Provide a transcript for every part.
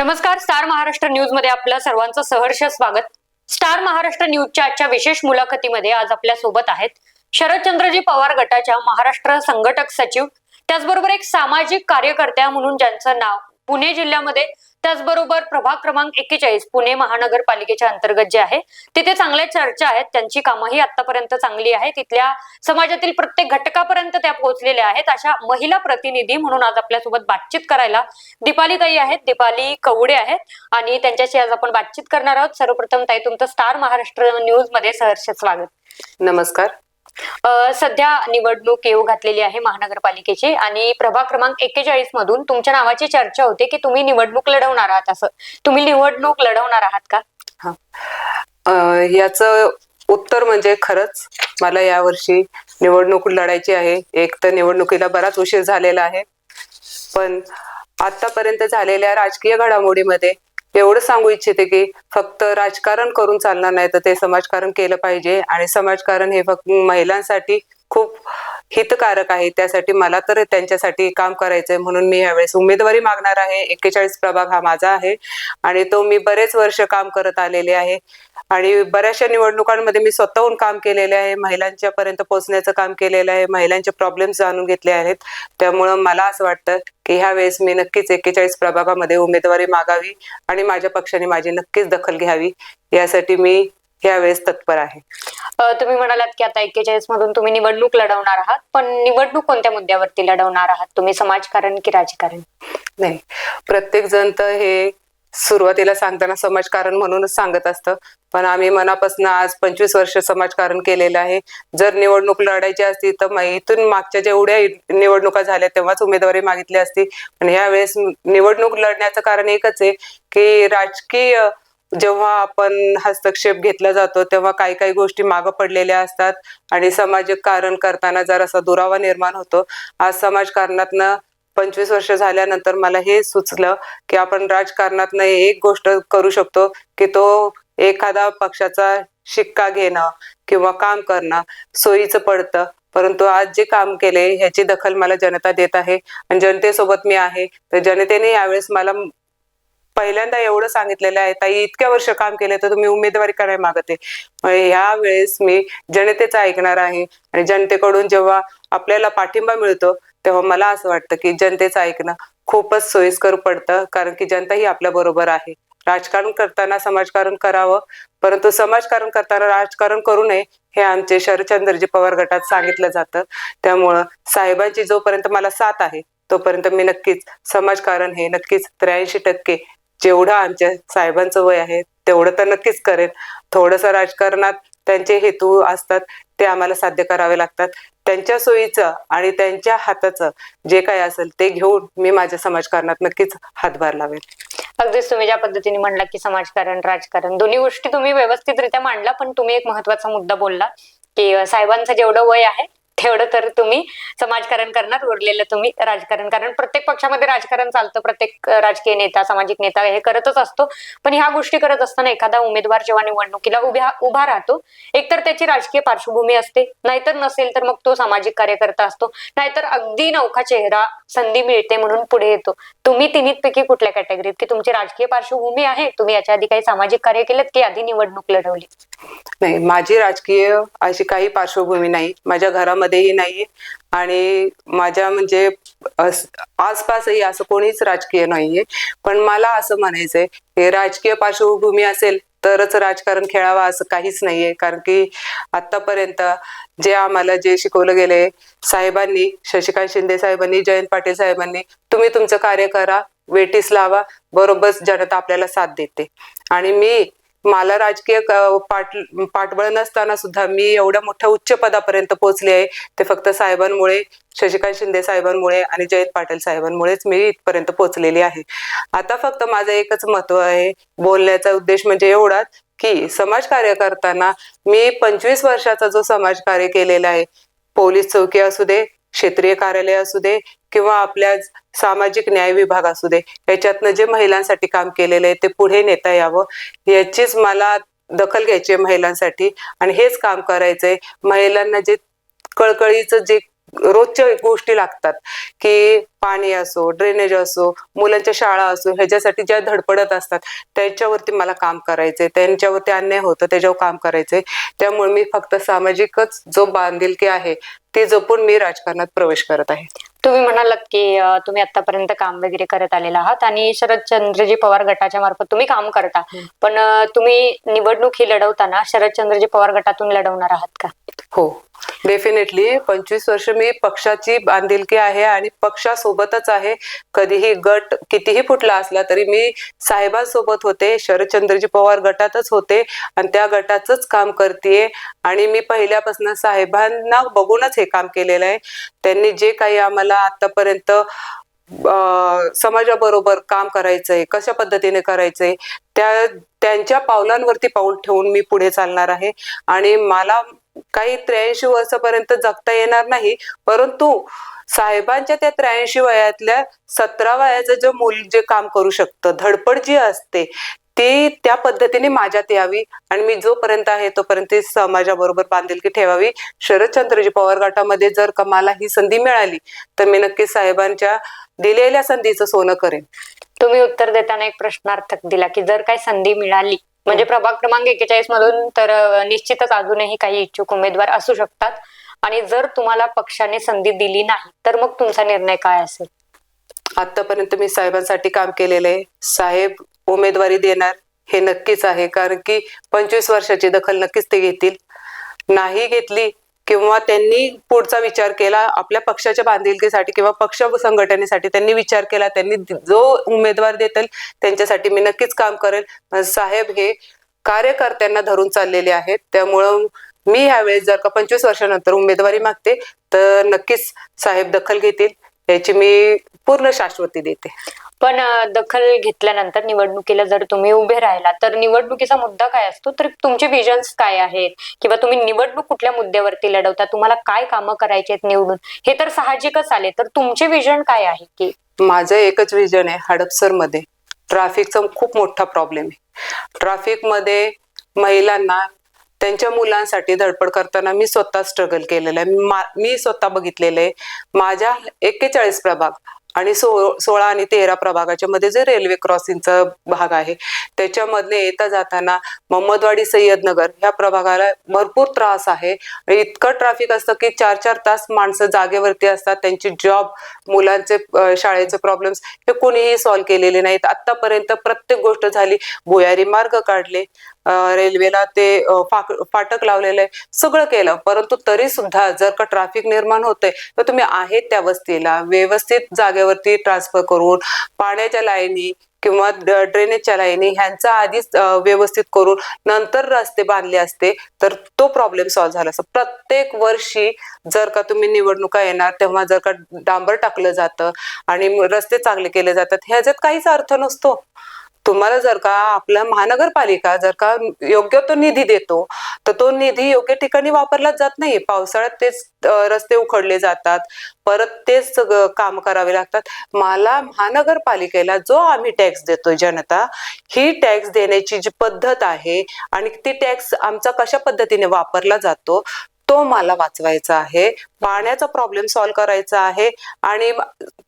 नमस्कार स्टार महाराष्ट्र न्यूजमध्ये आपलं सर्वांचं सहर्ष स्वागत. स्टार महाराष्ट्र न्यूजच्या आजच्या विशेष मुलाखतीमध्ये आज आपल्यासोबत आहेत शरदचंद्रजी पवार गटाच्या महाराष्ट्र संघटक सचिव त्याचबरोबर एक सामाजिक कार्यकर्त्या म्हणून ज्यांचं नाव पुणे जिल्ह्यामध्ये त्याचबरोबर प्रभाग क्रमांक एक्केचाळीस पुणे महानगरपालिकेच्या अंतर्गत जे आहे तिथे चांगल्या चर्चा आहेत. त्यांची कामंही आतापर्यंत चांगली आहे तिथल्या समाजातील प्रत्येक घटकापर्यंत त्या पोहोचलेल्या आहेत. अशा महिला प्रतिनिधी म्हणून आज आपल्यासोबत बातचीत करायला दीपाली ताई आहेत. दीपाली कवडे आहेत आणि त्यांच्याशी आज आपण बातचीत करणार आहोत. सर्वप्रथम ताई तुमचं स्टार महाराष्ट्र न्यूजमध्ये सहर्ष स्वागत. नमस्कार. सध्या निवडणूक येऊ घातलेली आहे महानगरपालिकेची आणि प्रभाग क्रमांक एक्केचाळीस मधून तुमच्या नावाची चर्चा होते की तुम्ही निवडणूक लढवणार आहात असं. तुम्ही निवडणूक लढवणार आहात का? अं, याचं उत्तर म्हणजे खरंच मला यावर्षी निवडणूक लढायची आहे. एक तर निवडणुकीला बराच उशीर झालेला आहे. पण आतापर्यंत झालेल्या राजकीय घडामोडीमध्ये एवढं सांगू इच्छिते की फक्त राजकारण करून चालणार नाही तर ते समाजकारण केलं पाहिजे. आणि समाजकारण हे फक्त महिलांसाठी खूप हितकारक आहे. त्यासाठी मला तर त्यांच्यासाठी काम करायचंय म्हणून मी यावेळेस उमेदवारी मागणार आहे. एक्केचाळीस प्रभाग हा माझा आहे आणि तो मी बरेच वर्ष काम करत आलेले आहे. आणि बऱ्याचशा निवडणुकांमध्ये मी स्वतःहून काम केलेले आहे. महिलांच्या पर्यंत पोहोचण्याचं काम केलेलं आहे. महिलांचे प्रॉब्लेम्स जाणून घेतले आहेत. त्यामुळं मला असं वाटतं की ह्या वेळेस मी नक्कीच एक्केचाळीस प्रभागामध्ये उमेदवारी मागावी आणि माझ्या पक्षाने माझी नक्कीच दखल घ्यावी. यासाठी मी यावेळेस तत्पर आहे. अ, तुम्ही म्हणालात की आता एक्केचाळीस मधून तुम्ही निवडणूक लढवणार आहात पण निवडणूक कोणत्या मुद्द्यावरती लढवणार आहात? तुम्ही समाजकारण की राजकारण? नाही प्रत्येक जण तर हे सुरुवातीला सांगताना समाजकारण म्हणूनच सांगत असतं. पण आम्ही मनापासून आज पंचवीस वर्ष समाजकारण केलेलं आहे. जर निवडणूक लढायची असती तर इथून मागच्या जेवढ्या निवडणुका झाल्या तेव्हाच उमेदवारी मागितली असती. पण यावेळेस निवडणूक लढण्याचं कारण एकच आहे की राजकीय जेव्हा आपण हस्तक्षेप घेतला जातो तेव्हा काही काही गोष्टी मागं पडलेल्या असतात. आणि सामाजिक कारण करताना जरासा दुरावा निर्माण होतो आज समाजकारणातनं पंचवीस वर्ष झाल्यानंतर मला हे सुचलं की आपण राजकारणातनं एक गोष्ट करू शकतो की तो एखादा पक्षाचा शिक्का घेणं किंवा काम करणं सोयीचं पडतं. परंतु आज जे काम केले ह्याची दखल मला जनता देत आहे. आणि जनतेसोबत मी आहे. तर जनतेने यावेळेस मला पहिल्यांदा एवढं सांगितलेलं आहे ताई इतक्या वर्ष काम केले तर तुम्ही उमेदवारी काय मागते. ह्या वेळेस मी जनतेचं ऐकणार आहे आणि जनतेकडून जेव्हा आपल्याला पाठिंबा मिळतो तेव्हा मला असं वाटतं की जनतेचं ऐकणं खूपच सोयीस्कर पडतं कारण की जनता ही आपल्या बरोबर आहे. राजकारण करताना समाजकारण करावं परंतु समाजकारण करताना राजकारण करू नये हे आमचे शरदचंद्रजी पवार गटात सांगितलं जातं. त्यामुळं साहेबांची जोपर्यंत मला साथ आहे तोपर्यंत मी नक्कीच समाजकारण हे नक्कीच त्र्याऐंशी टक्के जेवढं आमच्या साहेबांचं वय आहे तेवढं तर नक्कीच करेन. थोडंसं राजकारणात त्यांचे हेतू असतात ते आम्हाला साध्य करावे लागतात. त्यांच्या सोयीचं आणि त्यांच्या हाताचं जे काय असेल ते घेऊन मी माझ्या समाजकारणात नक्कीच हातभार लावेल अगदीच तुम्ही ज्या पद्धतीने म्हणला की समाजकारण राजकारण दोन्ही गोष्टी तुम्ही व्यवस्थितरित्या मांडला पण तुम्ही एक महत्त्वाचा मुद्दा बोलला की साहेबांचं जेवढं वय आहे तेवढं तर तुम्ही समाजकारण करणार उरलेलं तुम्ही राजकारण. कारण प्रत्येक पक्षामध्ये राजकारण चालतं प्रत्येक राजकीय नेता सामाजिक नेता हे करतच असतो. पण ह्या गोष्टी करत असताना एखादा उमेदवार जेव्हा निवडणुकीला उभ्या उभा राहतो एकतर त्याची राजकीय पार्श्वभूमी असते नाहीतर नसेल तर मग तो सामाजिक कार्यकर्ता असतो नाहीतर अगदी नौखा चेहरा संधी मिळते म्हणून पुढे येतो. तुम्ही तिन्हीपैकी कुठल्या कॅटेगरीत की तुमची राजकीय पार्श्वभूमी आहे तुम्ही याच्या आधी काही सामाजिक कार्य केलं की आधी निवडणूक लढवली? नाही माझी राजकीय अशी काही पार्श्वभूमी नाही. माझ्या घरामध्ये मध्येही नाही आणि माझ्या म्हणजे आसपासही असं कोणीच राजकीय नाहीये. पण मला असं म्हणायचंय की राजकीय पार्श्वभूमी असेल तरच राजकारण खेळावा असं काहीच नाहीये. कारण की आतापर्यंत जे आम्हाला जे शिकवलं गेले साहेबांनी शशिकांत शिंदे साहेबांनी जयंत पाटील साहेबांनी तुम्ही तुमचं कार्य करा वेटीस लावा बरोबर जनता आपल्याला साथ देते. आणि मी मला राजकीय पाठ पाठबळ नसताना सुद्धा मी एवढ्या मोठ्या उच्च पदापर्यंत पोहोचले आहे. ते फक्त साहेबांमुळे शशिकांत शिंदे साहेबांमुळे आणि जयंत पाटील साहेबांमुळेच मी इथपर्यंत पोहोचलेली आहे. आता फक्त माझं एकच महत्त्व आहे. बोलण्याचा उद्देश म्हणजे एवढाच की समाज कार्य करताना मी पंचवीस वर्षाचा जो समाज कार्य केलेला आहे पोलीस चौकी असू दे क्षेत्रीय कार्यालय असू दे किंवा आपल्या सामाजिक न्याय विभाग असू दे याच्यातनं जे महिलांसाठी काम केलेलं आहे ते पुढे नेता यावं. याचीच मला दखल घ्यायची आहे महिलांसाठी आणि हेच काम करायचंय. महिलांना जे कळकळीचं जे रोजच्या गोष्टी लागतात की पाणी असो ड्रेनेज असो मुलांच्या शाळा असो ह्याच्यासाठी ज्या धडपडत असतात त्याच्यावरती मला काम करायचंय. त्यांच्यावरती अन्याय होतं त्याच्यावर काम करायचंय. त्यामुळे मी फक्त सामाजिकच जो बांधिलकी आहे ती जपून मी राजकारणात प्रवेश करत आहे. तुम्ही म्हणालात की अं, तुम्ही आतापर्यंत काम वगैरे करत आलेला आहात आणि शरदचंद्रजी पवार गटाच्या मार्फत तुम्ही काम करता. पण अं, तुम्ही निवडणूक ही लढवताना शरदचंद्रजी पवार गटातून लढवणार आहात का? हो. डेफिनेटली पंचवीस वर्ष मी पक्षाची बांधिलकी आहे आणि पक्षासोबतच आहे. कधीही गट कितीही फुटला असला तरी मी साहेबांसोबत होते. शरदचंद्रजी पवार गटातच होते आणि त्या गटाचंच काम करते आणि मी पहिल्यापासून साहेबांना बघूनच हे काम केलेलं आहे. त्यांनी जे काही आम्हाला आतापर्यंत समाजाबरोबर काम करायचंय कशा पद्धतीने करायचंय त्या त्यांच्या पावलांवरती पाऊल ठेवून मी पुढे चालणार आहे. आणि मला काही त्र्याऐंशी वर्षापर्यंत जगता येणार नाही. परंतु साहेबांच्या त्या त्र्याऐंशी वयातल्या सतरा वयाचं जे मूल जे काम करू शकतं धडपड जी असते ती त्या पद्धतीने माझ्यात यावी आणि मी जोपर्यंत आहे तोपर्यंत समाजाबरोबर बांधिलकी ठेवावी. शरदचंद्रजी पवार गटामध्ये जर का मला ही संधी मिळाली तर मी नक्की साहेबांच्या दिलेल्या संधीचं सोनं करेन. तुम्ही उत्तर देताना एक प्रश्नार्थक दिला की जर काही संधी मिळाली म्हणजे प्रभाग क्रमांक एकेचाळीस मधून तर निश्चितच अजूनही काही इच्छुक उमेदवार असू शकतात. आणि जर तुम्हाला पक्षाने संधी दिली नाही तर मग तुमचा निर्णय काय असेल? आतापर्यंत मी साहेबांसाठी काम केलेलं आहे साहेब उमेदवारी देणार हे नक्कीच आहे. कारण की पंचवीस वर्षाची दखल नक्कीच ते घेतील. नाही घेतली किंवा त्यांनी पुढचा विचार केला आपल्या पक्षाच्या बांधिलकीसाठी किंवा पक्ष संघटनेसाठी त्यांनी विचार केला त्यांनी जो उमेदवार देतील त्यांच्यासाठी मी नक्कीच काम करेल. साहेब हे कार्यकर्त्यांना धरून चाललेले आहेत. त्यामुळं मी ह्यावेळेस जर का पंचवीस वर्षानंतर उमेदवारी मागते तर नक्कीच साहेब दखल घेतील. याची मी पूर्ण शाश्वती देते. पण दखल घेतल्यानंतर निवडणुकीला जर तुम्ही उभे राहिला तर निवडणुकीचा मुद्दा काय असतो? तर तुमचे विजन्स काय आहेत? किंवा तुम्ही निवडणूक कुठल्या मुद्द्यावरती लढवता? तुम्हाला काय कामं करायची आहेत निवडून? हे तर साहजिकच आले. तर तुमचे विजन काय आहे की? माझं एकच विजन आहे हडपसरमध्ये ट्रॅफिकचा खूप मोठा प्रॉब्लेम आहे. ट्रॅफिकमध्ये महिलांना त्यांच्या मुलांसाठी धडपड करताना मी स्वतः स्ट्रगल केलेलं आहे. मी स्वतः बघितलेलं आहे. माझ्या एक्केचाळीस प्रभाग आणि सो सोळा आणि तेरा प्रभागाच्या मध्ये जे रेल्वे क्रॉसिंगचा भाग आहे त्याच्यामधले येता जाताना मोहम्मदवाडी सय्यदनगर ह्या प्रभागाला भरपूर त्रास आहे. म्हणजे इतकं ट्रॅफिक असतं की चार चार तास माणसं जागेवरती असतात त्यांची जॉब मुलांचे शाळेचे प्रॉब्लेम्स हे कोणीही सॉल्व्ह केलेले नाहीत. आतापर्यंत प्रत्येक गोष्ट झाली भुयारी मार्ग काढले रेल्वेला ते फाक- फाटक लावलेलं आहे सगळं केलं. परंतु तरी सुद्धा जर का ट्रॅफिक निर्माण होतंय तर तुम्ही आहेत त्या वस्तीला व्यवस्थित जागे जागेवरती ट्रान्सफर करून पाण्याच्या लाईनी किंवा ड्रेनेजच्या लाईनी ह्यांचा आधीच व्यवस्थित करून नंतर रस्ते बांधले असते तर तो प्रॉब्लेम सॉल्व्ह झाला. असता प्रत्येक वर्षी जर का तुम्ही निवडणुका येणार तेव्हा जर का डांबर टाकलं जातं आणि रस्ते चांगले केले जातात ह्याच्यात काहीच अर्थ नसतो. तुम्हाला जर का आपला महानगरपालिका जर का योग्य तो निधी देतो तर तो निधी योग्य ठिकाणी वापरला जात नाही पावसाळ्यात तेच रस्ते उखडले जातात परत तेच काम करावे लागतात. मला महानगरपालिकेला जो आम्ही टॅक्स देतोय जनता ही टॅक्स देण्याची जी पद्धत आहे आणि ती टॅक्स आमचा कशा पद्धतीने वापरला जातो तो मला वाचवायचा आहे पाण्याचा प्रॉब्लेम सॉल्व्ह करायचा आहे आणि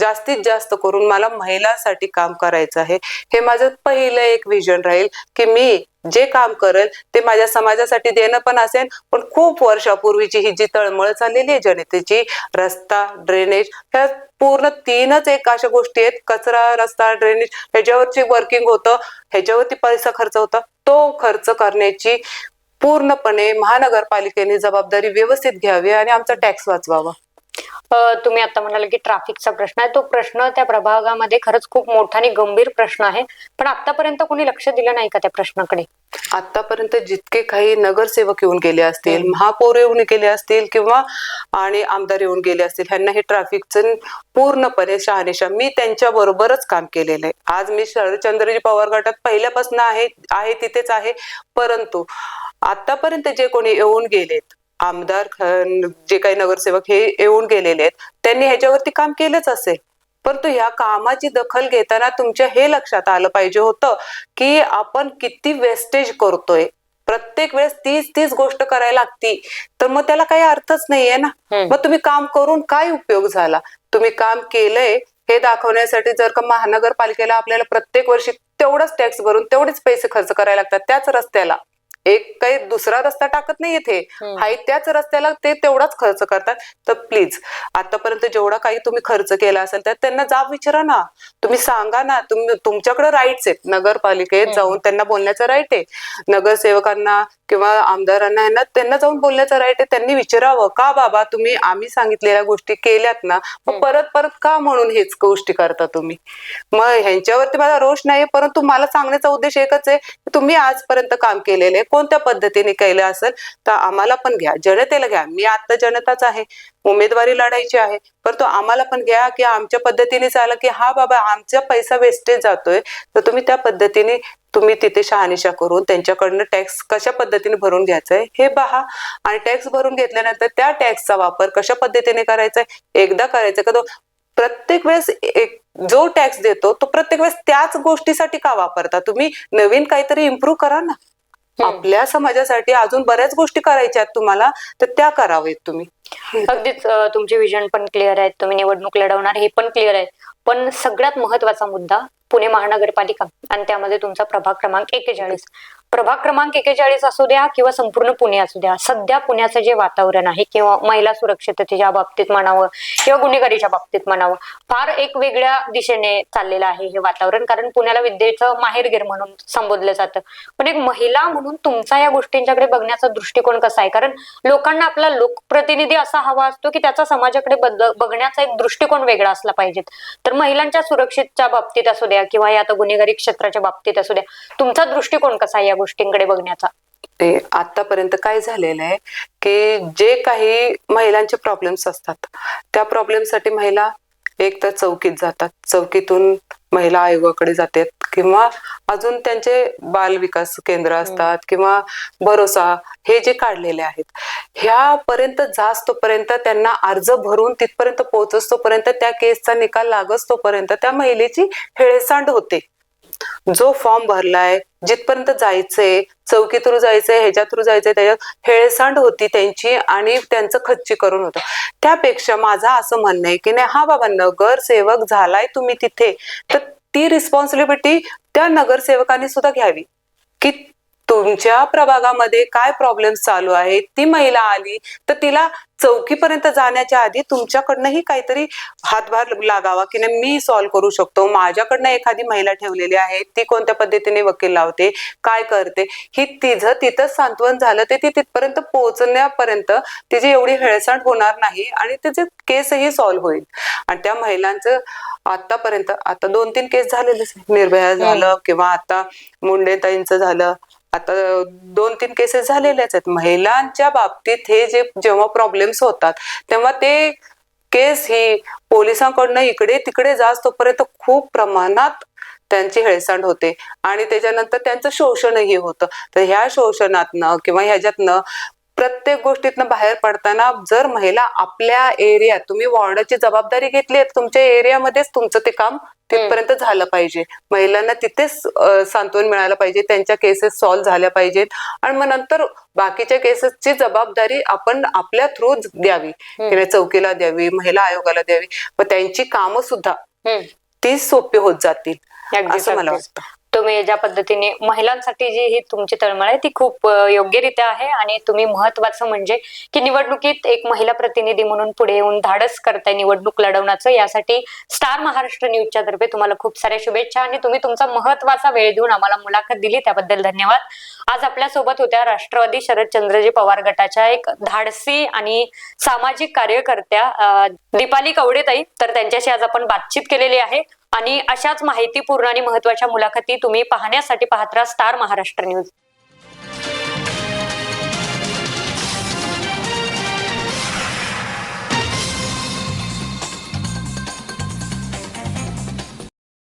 जास्तीत जास्त करून मला महिलांसाठी काम करायचं आहे. हे माझं पहिलं एक विजन राहील की मी जे काम करेल ते माझ्या समाजासाठी देणं पण असेल पण खूप वर्षापूर्वीची ही जी तळमळ चाललेली आहे जनतेची रस्ता ड्रेनेज ह्या पूर्ण तीनच एक अशा गोष्टी आहेत. कचरा रस्ता ड्रेनेज ह्याच्यावरची वर्किंग होतं ह्याच्यावरती पैसा खर्च होता. तो खर्च करण्याची पूर्णपणे महानगरपालिकेने जबाबदारी व्यवस्थित घ्यावी आणि आमचा टॅक्स वाचवावा. तुम्ही आता म्हणाले की ट्रॅफिकचा प्रश्न आहे. तो प्रश्न त्या प्रभागामध्ये खरंच खूप मोठा आणि गंभीर प्रश्न आहे. पण आतापर्यंत कोणी लक्ष दिलं नाही का त्या प्रश्नाकडे? आतापर्यंत जितके काही नगरसेवक येऊन गेले असतील महापौर येऊन गेले असतील किंवा आणि आमदार येऊन गेले असतील ह्यांना हे ट्रॅफिकचं पूर्णपणे शहानिशा मी त्यांच्या बरोबरच काम केलेलं आहे. आज मी शरदचंद्रजी पवार गटात पहिल्यापासून आहे आहे तिथेच आहे. परंतु आतापर्यंत जे कोणी येऊन गेलेत आमदार जे काही नगरसेवक हे येऊन गेलेले आहेत त्यांनी ह्याच्यावरती काम केलंच असेल. परंतु ह्या कामाची दखल घेताना तुमच्या हे लक्षात आलं पाहिजे होतं की आपण किती वेस्टेज करतोय. प्रत्येक वेळेस तीच तीच गोष्ट करायला लागती. तर मग त्याला काही अर्थच नाहीये ना. मग तुम्ही काम करून काय उपयोग झाला? तुम्ही काम केलंय हे दाखवण्यासाठी जर का महानगरपालिकेला आपल्याला प्रत्येक वर्षी तेवढंच टॅक्स भरून तेवढेच पैसे खर्च करायला लागतात त्याच रस्त्याला. एक काही दुसरा रस्ता टाकत नाही इथे. हम्म. हाय त्याच रस्त्याला ते तेवढाच खर्च करतात. तर प्लीज आतापर्यंत जेवढा काही तुम्ही खर्च केला असेल तर त्यांना जाब विचारा ना. तुम्ही सांगा ना तुम्ही तुमच्याकडे राईट्स आहेत. नगरपालिकेत जाऊन त्यांना बोलण्याचा राईट आहे. नगरसेवकांना किंवा आमदारांना यांना त्यांना जाऊन बोलण्याचा राईट आहे. त्यांनी विचारावं का बाबा तुम्ही आम्ही सांगितलेल्या गोष्टी केल्यात ना? मग परत परत का म्हणून हेच गोष्टी करता तुम्ही? मग ह्यांच्यावरती माझा रोष नाही परंतु मला सांगण्याचा उद्देश एकच आहे की तुम्ही आजपर्यंत काम केलेले कोणत्या पद्धतीने केलं असेल तर आम्हाला पण घ्या. जनतेला घ्या. मी आता जनताच आहे. उमेदवारी लढायची आहे. परंतु आम्हाला पण घ्या की आमच्या पद्धतीने चाला की हा बाबा आमचा पैसा वेस्टेज जातोय. तर तुम्ही त्या पद्धतीने तुम्ही तिथे शहानिशा करून त्यांच्याकडनं टॅक्स कशा पद्धतीने भरून घ्यायचंय हे पहा आणि टॅक्स भरून घेतल्यानंतर त्या टॅक्सचा वापर कशा पद्धतीने करायचा आहे एकदा करायचा का तो प्रत्येक वेळेस एक जो टॅक्स देतो तो प्रत्येक वेळेस त्याच गोष्टीसाठी का वापरता? तुम्ही नवीन काहीतरी इम्प्रूव्ह करा ना. आपल्या समाजासाठी अजून बऱ्याच गोष्टी करायच्या आहेत तुम्हाला तर त्या करावेत तुम्ही. अगदीच अं, तुमचे विजन पण क्लिअर आहेत तुम्ही निवडणूक लढवणार हे पण क्लिअर आहे. पण सगळ्यात महत्त्वाचा मुद्दा पुणे महानगरपालिका आणि त्यामध्ये तुमचा प्रभाग क्रमांक एकेचाळीस. प्रभाग क्रमांक एकेचाळीस असू द्या किंवा संपूर्ण पुणे असू द्या सध्या पुण्याचं जे वातावरण आहे किंवा महिला सुरक्षिततेच्या बाबतीत म्हणावं किंवा गुन्हेगारीच्या बाबतीत म्हणावं फार एक वेगळ्या दिशेने चाललेलं आहे हे वातावरण. कारण पुण्याला विद्येचं माहेरघर म्हणून संबोधलं जातं. पण एक महिला म्हणून तुमचा या गोष्टींच्याकडे बघण्याचा दृष्टिकोन कसा आहे? कारण लोकांना आपला लोकप्रतिनिधी असा हवा असतो की त्याचा समाजाकडे बघण्याचा एक दृष्टिकोन वेगळा असला पाहिजे तर महिलांच्या सुरक्षितच्या बाबतीत असू द्या किंवा या आता गुन्हेगारी क्षेत्राच्या बाबतीत असू द्या तुमचा दृष्टिकोन कसा आहे गोष्टींकडे बघण्याचा. ते आतापर्यंत काय झालेलं आहे की जे काही महिलांचे प्रॉब्लेम्स असतात त्या प्रॉब्लेमसाठी महिला एक तर चौकीत जातात. चौकीतून महिला आयोगाकडे जातात किंवा अजून त्यांचे बाल विकास केंद्र असतात किंवा भरोसा हे जे काढलेले आहेत ह्यापर्यंत जास तोपर्यंत त्यांना अर्ज भरून तिथपर्यंत पोहोचस तोपर्यंत त्या केसचा निकाल लागस तोपर्यंत त्या महिलेची हेळसांड होते. जो फॉर्म भरलाय जिथपर्यंत जायचंय चौकी थ्रू जायचंय ह्याच्या थ्रू जायचंय त्याच्यात हेळसांड होती त्यांची आणि त्यांचं खच्ची करून होतं. त्यापेक्षा माझं असं म्हणणं आहे की नाही हा बाबा नगरसेवक झालाय तुम्ही तिथे तर ती रिस्पॉन्सिबिलिटी त्या नगरसेवकांनी सुद्धा घ्यावी. की तुमच्या प्रभागामध्ये काय प्रॉब्लेम्स चालू आहेत? ती महिला आली तर तिला चौकीपर्यंत जाण्याच्या आधी तुमच्याकडनंही काहीतरी हातभार लागावा की नाही? मी सॉल्व्ह करू शकतो. माझ्याकडनं एखादी महिला ठेवलेली आहे ती कोणत्या पद्धतीने वकील लावते? काय करते? ही तिचं तिथं सांत्वन झालं ते ती तिथपर्यंत पोहोचण्यापर्यंत तिची एवढी हेळसांड होणार नाही आणि तिचे केसही सॉल्व्ह होईल. आणि त्या महिलांचं आतापर्यंत आता दोन तीन केस झालेलेच आहे. निर्भया झालं किंवा आता मुंडेताईंचं झालं. आता दोन तीन केसेस झालेल्याच आहेत. महिलांच्या बाबतीत हे जे जेव्हा प्रॉब्लेम्स होतात तेव्हा ते केस ही पोलिसांकडनं इकडे तिकडे जास्त तोपर्यंत खूप प्रमाणात त्यांची हेळसांड होते. आणि त्याच्यानंतर त्यांचं शोषणही होतं. तर ह्या शोषणातनं किंवा ह्याच्यातनं प्रत्येक गोष्टीतनं बाहेर पडताना जर महिला आपल्या एरियात तुम्ही वॉर्डाची जबाबदारी घेतली आहे तुमच्या एरियामध्येच तुमचं ते काम तिथपर्यंत झालं पाहिजे. महिलांना तिथेच सांत्वन मिळालं पाहिजे त्यांच्या केसेस सॉल्व्ह झाल्या पाहिजेत. आणि मग नंतर बाकीच्या केसेसची जबाबदारी आपण आपल्या थ्रू द्यावी. की नाही चौकीला द्यावी महिला आयोगाला द्यावी. व त्यांची कामं सुद्धा. ती सोपी होत जातील. असं मला. वाटतं. तुम्ही ज्या पद्धतीने महिलांसाठी जी ही तुमची तळमळ आहे ती खूप योग्यरित्या आहे आणि तुम्ही महत्वाचं म्हणजे की निवडणुकीत एक महिला प्रतिनिधी म्हणून पुढे येऊन धाडस करताय निवडणूक लढवण्याचं. यासाठी स्टार महाराष्ट्र न्यूजच्या तर्फे तुम्हाला खूप साऱ्या शुभेच्छा आणि तुम्ही तुमचा महत्त्वाचा वेळ देऊन आम्हाला मुलाखत दिली त्याबद्दल धन्यवाद. आज आपल्यासोबत होत्या राष्ट्रवादी शरदचंद्रजी पवार गटाच्या एक धाडसी आणि सामाजिक कार्यकर्त्या दीपाली कवडेताई. तर त्यांच्याशी आज आपण बातचीत केलेली आहे. आणि अशाच माहितीपूर्ण आणि महत्त्वाच्या मुलाखती तुम्ही पाहण्यासाठी पाहत राहा स्टार महाराष्ट्र न्यूज.